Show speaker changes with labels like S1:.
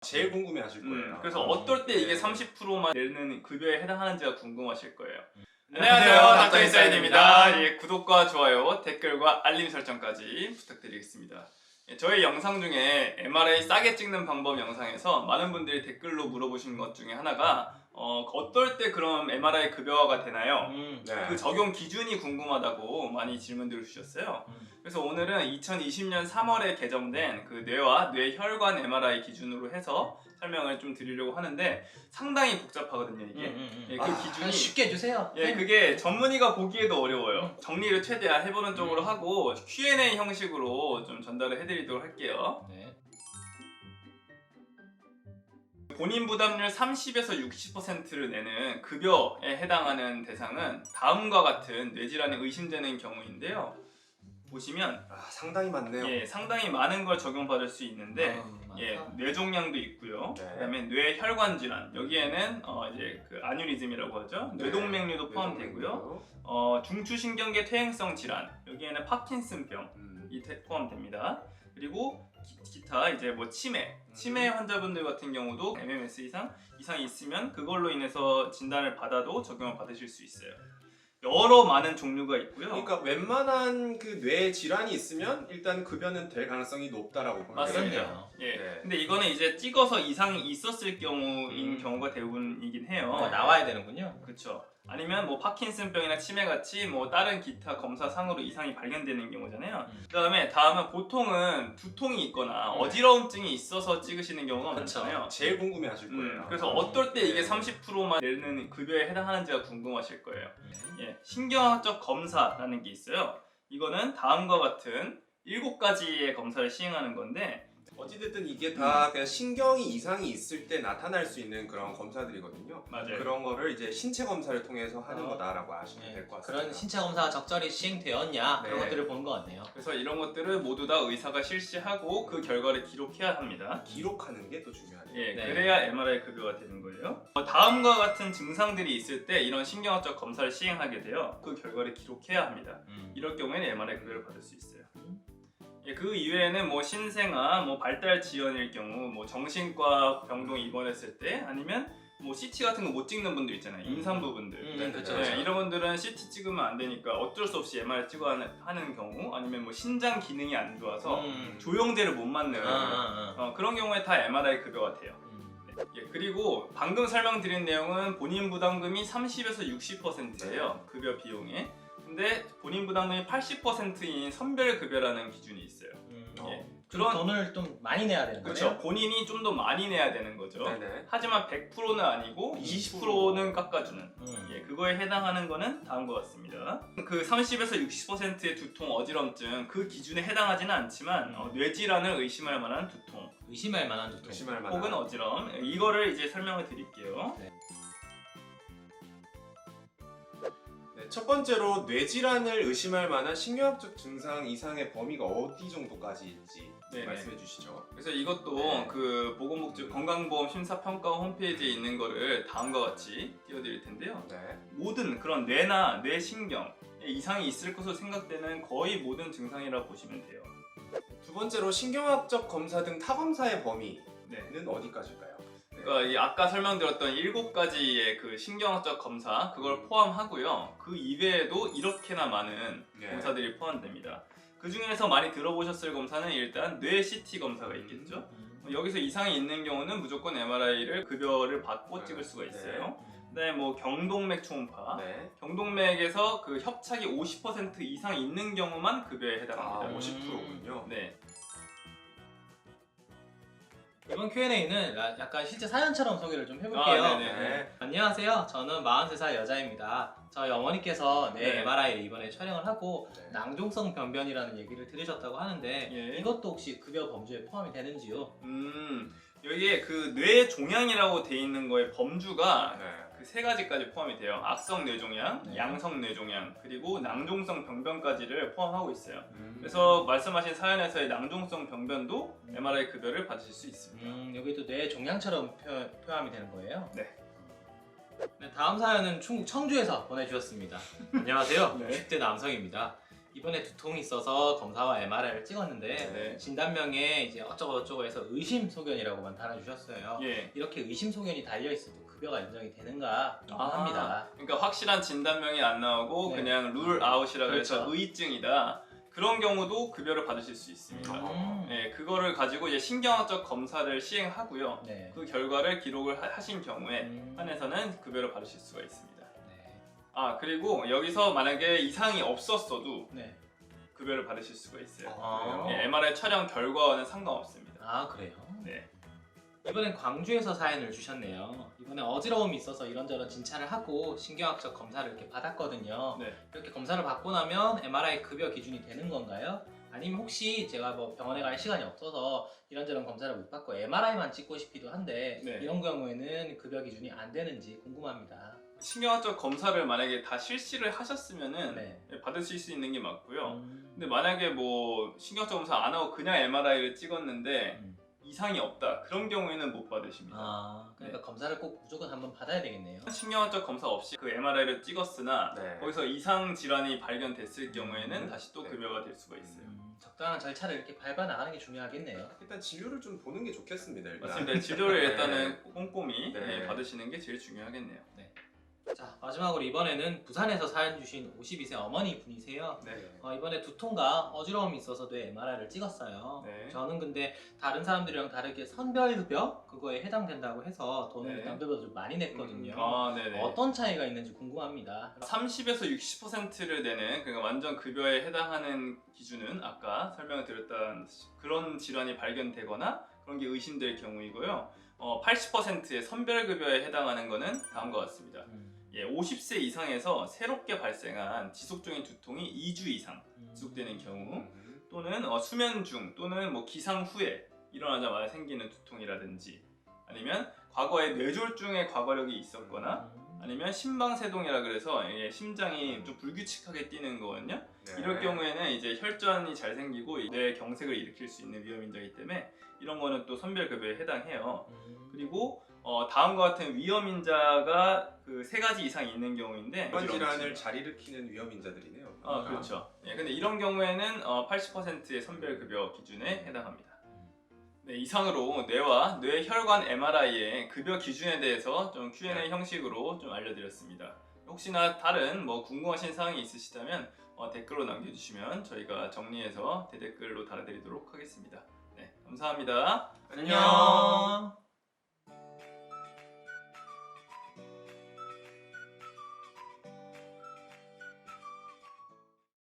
S1: 제일 궁금해 하실 거예요.
S2: 음, 그래서 어떨 때 이게
S1: 네.
S2: 30%만 내는 급여에 해당하는지가 궁금하실 거예요.
S1: 안녕하세요,
S2: 안녕하세요,
S1: 닥터
S2: 닥터 인사이드입니다. 예, 구독과 좋아요, 댓글과 알림 설정까지 부탁드리겠습니다. 예, 저희 영상 중에 MRI 싸게 찍는 방법 영상에서 많은 분들이 댓글로 물어보신 것 중에 하나가 어, 어떨 때 그럼 MRI 급여화가 되나요?
S3: 음.
S1: 네.
S2: 그 적용 기준이 궁금하다고 많이 질문들을 주셨어요. 그래서 오늘은 2020년 3월에 개정된 그 뇌와 뇌혈관 MRI 기준으로 해서 설명을 좀 드리려고 하는데 상당히 복잡하거든요 이게. 예, 그
S1: 아,
S2: 기준이
S3: 쉽게 해주세요.
S2: 예, 그게 전문의가 보기에도 어려워요.
S3: 음.
S2: 정리를 최대한 해보는 쪽으로
S3: 음.
S2: 하고 Q&A 형식으로 좀 전달을 해드리도록 할게요.
S3: 네.
S2: 본인 부담률 30에서 60%를 내는 급여에 해당하는 대상은 다음과 같은 뇌질환이 의심되는 경우인데요. 보시면
S1: 아, 상당히 많네요.
S2: 예, 상당히 많은 걸 적용받을 수 있는데
S3: 아.
S2: 예, 뇌종양도 있고요.
S1: 네.
S2: 그다음에 뇌혈관 질환 여기에는 어, 이제 그 아뉴리즘이라고 하죠.
S1: 네.
S2: 뇌동맥류도 포함되고요. 어, 중추신경계 퇴행성 질환 여기에는 파킨슨병
S1: 음.
S2: 이 포함됩니다. 그리고 기, 타 이제 뭐 치매, 치매
S1: 음.
S2: 환자분들 같은 경우도 MMS 이상 이상이 있으면 그걸로 인해서 진단을 받아도 적용을 받으실 수 있어요. 여러 많은 종류가 있고요.
S1: 그러니까 웬만한 그 뇌 질환이 있으면 일단 급여는 될 가능성이 높다라고 보면
S2: 맞습니다.
S3: 되겠네요.
S2: 예.
S1: 네.
S2: 근데 이거는 이제 찍어서 이상이 있었을 경우인
S3: 음.
S2: 경우가 대부분이긴 해요.
S3: 어, 나와야 되는군요.
S2: 그렇죠. 아니면 뭐 파킨슨병이나 치매 같이 뭐 다른 기타 검사상으로 이상이 발견되는 경우잖아요.
S3: 음.
S2: 그다음에 다음은 보통은 두통이 있거나
S1: 네.
S2: 어지러움증이 있어서 찍으시는 경우가
S3: 그쵸.
S2: 많잖아요.
S1: 제일 궁금해하실
S2: 음,
S1: 거예요.
S2: 그래서 어떨 때 이게
S1: 네.
S2: 30%만 내는 급여에 해당하는지가 궁금하실 거예요.
S3: 네.
S2: 예, 신경학적 검사라는 게 있어요. 이거는 다음과 같은 일곱 가지의 검사를 시행하는 건데
S1: 어찌됐든 이게 다 그냥 신경이 이상이 있을 때 나타날 수 있는 그런 검사들이거든요.
S2: 맞아요.
S1: 그런 거를 이제 신체 검사를 통해서 하는
S3: 어.
S1: 거다라고 아시면
S3: 네.
S1: 될것 같습니다.
S3: 그런 신체 검사가 적절히 시행되었냐 그런
S1: 네.
S3: 것들을 보는 것 같네요.
S2: 그래서 이런 것들을 모두 다 의사가 실시하고 그 결과를 기록해야 합니다.
S1: 기록하는 게 또 중요하네요.
S2: 예,
S3: 네.
S2: 그래야 MRI 급여가 되는 거예요. 어, 다음과 같은 증상들이 있을 때 이런 신경학적 검사를 시행하게 돼요. 그 결과를 기록해야 합니다.
S3: 음.
S2: 이럴 경우에는 MRI 급여를 받을 수 있어요. 예, 그 이외에는 뭐 신생아, 뭐 발달 지연일 경우, 뭐 정신과 병동 입원했을 때 아니면 뭐 CT 같은 거 못 찍는 분들 있잖아요. 임산부분들.
S3: 음,
S1: 네,
S3: 그쵸,
S2: 네,
S3: 그쵸.
S2: 이런 분들은 CT 찍으면 안 되니까 어쩔 수 없이 MRI 찍어 하는, 하는 경우 아니면 뭐 신장 기능이 안 좋아서
S3: 음.
S2: 조영제를 못 맞는
S3: 아, 아, 아.
S2: 어, 그런 경우에 다 MRI 급여가 돼요.
S3: 음.
S2: 예, 그리고 방금 설명드린 내용은 본인 부담금이 30에서 60%예요. 급여 비용에. 근데 본인 부담금이 80%인 선별 급여라는 기준이 있어요.
S3: 음.
S1: 어.
S2: 예.
S3: 그런
S2: 그런
S3: 돈을 좀 많이 내야 되는
S2: 그렇죠.
S3: 거예요.
S2: 본인이 좀 더 많이 내야 되는 거죠.
S1: 네네.
S2: 하지만 100%는 아니고 20%는 깎아주는.
S3: 음.
S2: 예, 그거에 해당하는 거는 다음과 같습니다. 그 30에서 60%의 두통, 어지럼증 그 기준에 해당하지는 않지만 어, 뇌질환을 의심할 만한 두통
S3: 의심할 만한 두통.
S1: 의심할 만한.
S2: 혹은 어지럼 예, 이거를 이제 설명을 드릴게요.
S1: 네, 첫 번째로 뇌질환을 의심할 만한 신경학적 증상 이상의 범위가 어디 정도까지인지
S2: 네네.
S1: 말씀해 주시죠.
S2: 그래서 이것도
S1: 네.
S2: 그 보건복지 건강보험 심사평가 홈페이지에 있는 거를 다음과 같이 띄워드릴 텐데요.
S1: 네.
S2: 모든 그런 뇌나 뇌신경에 이상이 있을 것으로 생각되는 거의 모든 증상이라 보시면 돼요.
S1: 두 번째로 신경학적 검사 등 타검사의 범위는
S2: 네.
S1: 어디까지일까요?
S2: 그러니까 이 아까 설명드렸던 일곱 가지의 그 신경학적 검사 그걸 포함하고요. 그 이외에도 이렇게나 많은
S1: 네.
S2: 검사들이 포함됩니다. 그 중에서 많이 들어보셨을 검사는 일단 뇌 CT 검사가 있겠죠.
S3: 음.
S2: 여기서 이상이 있는 경우는 무조건 MRI를 급여를 받고
S1: 네.
S2: 찍을 수가
S1: 네.
S2: 있어요. 그다음에 뭐 경동맥 초음파,
S1: 네.
S2: 경동맥에서 그 협착이 50% 이상 있는 경우만 급여에
S1: 아,
S2: 해당합니다.
S1: 50%군요.
S2: 네,
S3: 이번 Q&A는 약간 실제 사연처럼 소개를 좀 해볼게요.
S2: 아, 네네.
S1: 네.
S3: 안녕하세요. 저는 43살 여자입니다. 저희 어머니께서 내
S2: 네.
S3: MRI를 이번에 촬영을 하고
S1: 네.
S3: 낭종성 변변이라는 얘기를 들으셨다고 하는데
S2: 예.
S3: 이것도 혹시 급여 범주에 포함이 되는지요?
S2: 음 여기에 그 뇌 종양이라고 돼 있는 거의 범주가
S1: 네.
S2: 그 세 가지까지 포함이 돼요. 악성 뇌종양,
S3: 네.
S2: 양성 뇌종양, 그리고 낭종성 병변까지를 포함하고 있어요.
S1: 음.
S2: 그래서 말씀하신 사연에서의 낭종성 병변도 MRI 급여를 받으실 수 있습니다.
S3: 음, 여기도 뇌 종양처럼 표, 포함이 되는 거예요?
S2: 네.
S3: 네, 다음 사연은 충북 청주에서 보내주셨습니다. 안녕하세요.
S2: 네.
S3: 60대 남성입니다. 이번에 두통이 있어서 검사와 MRI를 찍었는데
S2: 네.
S3: 진단명에 이제 어쩌고 저쩌고 해서 의심 소견이라고만 달아주셨어요.
S2: 예.
S3: 이렇게 의심 소견이 달려 있어도 급여가 인정이 되는가 궁금합니다.
S2: 그러니까 확실한 진단명이 안 나오고
S3: 네.
S2: 그냥 룰 아웃이라 해서
S3: 그렇죠.
S2: 의증이다. 그런 경우도 급여를 받으실 수 있습니다.
S3: 음.
S2: 네, 그거를 가지고 이제 신경학적 검사를 시행하고요.
S3: 네.
S2: 그 결과를 기록을 하- 하신 경우에
S3: 음.
S2: 한해서는 급여를 받으실 수가 있습니다.
S3: 네.
S2: 아 그리고 여기서 만약에 이상이 없었어도
S3: 네.
S2: 급여를 받으실 수가 있어요.
S3: 아.
S2: 예, MRI 촬영 결과와는 상관없습니다.
S3: 아 그래요?
S2: 네.
S3: 이번엔 광주에서 사연을 주셨네요. 이번에 어지러움이 있어서 이런저런 진찰을 하고 신경학적 검사를 이렇게 받았거든요.
S2: 네.
S3: 이렇게 검사를 받고 나면 MRI 급여 기준이 되는 건가요? 아니면 혹시 제가 뭐 병원에 갈 시간이 없어서 이런저런 검사를 못 받고 MRI만 찍고 싶기도 한데
S2: 네.
S3: 이런 경우에는 급여 기준이 안 되는지 궁금합니다.
S2: 신경학적 검사를 만약에 다 실시를 하셨으면은
S3: 네.
S2: 예, 받으실 수 있는 게 맞고요.
S3: 음.
S2: 근데 만약에 뭐 신경학적 검사 안 하고 그냥 MRI를 찍었는데
S3: 음.
S2: 이상이 없다 그런 경우에는 못 받으십니다.
S3: 아, 그러니까
S2: 네.
S3: 검사를 꼭 무조건 한번 받아야 되겠네요.
S2: 신경학적 검사 없이 그 MRI를 찍었으나
S1: 네.
S2: 거기서 이상 질환이 발견됐을 경우에는
S3: 음.
S2: 다시 또
S1: 네.
S2: 급여가 될 수가 있어요.
S3: 음, 적당한 절차를 이렇게 밟아 나가는 게 중요하겠네요.
S1: 일단 진료를 좀 보는 게 좋겠습니다. 일단.
S2: 맞습니다. 진료를
S1: 네.
S2: 일단은 꼼꼼히
S1: 네.
S2: 예, 받으시는 게 제일 중요하겠네요.
S3: 자 마지막으로 이번에는 부산에서 사연 주신 52세 어머니 분이세요.
S2: 네.
S3: 어, 이번에 두통과 어지러움이 있어서 뇌 MRI를 찍었어요.
S2: 네.
S3: 저는 근데 다른 사람들이랑 다르게 선별급여 그거에 해당된다고 해서 돈을
S2: 네.
S3: 남들보다 좀 많이 냈거든요.
S2: 아, 네네.
S3: 어떤 차이가 있는지 궁금합니다.
S2: 30에서 60%를 내는 그러니까 완전 급여에 해당하는 기준은 아까 설명을 드렸던 그런 질환이 발견되거나 그런 게 의심될 경우이고요. 어, 80%의 선별급여에 해당하는 거는 다음과 같습니다.
S3: 음,
S2: 예, 50세 이상에서 새롭게 발생한 지속적인 두통이 2주 이상
S3: 음.
S2: 지속되는 경우
S1: 음.
S2: 또는 어, 수면 중 또는 뭐 기상 후에 일어나자마자 생기는 두통이라든지 아니면 과거에 뇌졸중의 과거력이 있었거나
S3: 음.
S2: 아니면 심방세동이라 그래서 이게 심장이 좀 불규칙하게 뛰는 거거든요.
S1: 네.
S2: 이럴 경우에는 이제 혈전이 잘 생기고 뇌 경색을 일으킬 수 있는 위험인자이기 때문에 이런 거는 또 선별급여에 해당해요.
S3: 음.
S2: 그리고 어, 다음과 같은 위험 인자가 그 세 가지 이상 있는 경우인데
S1: 이번 질환을 잘 일으키는 위험 인자들이네요.
S2: 아 그렇죠. 예, 근데 이런 경우에는 어, 80%의 선별급여 기준에 해당합니다. 네, 이상으로 뇌와 뇌혈관 MRI의 급여 기준에 대해서 좀 Q&A
S1: 네.
S2: 형식으로 좀 알려드렸습니다. 혹시나 다른 뭐 궁금하신 사항이 있으시다면 어, 댓글로 남겨주시면 저희가 정리해서 대댓글로 달아드리도록 하겠습니다. 네, 감사합니다.
S1: 안녕.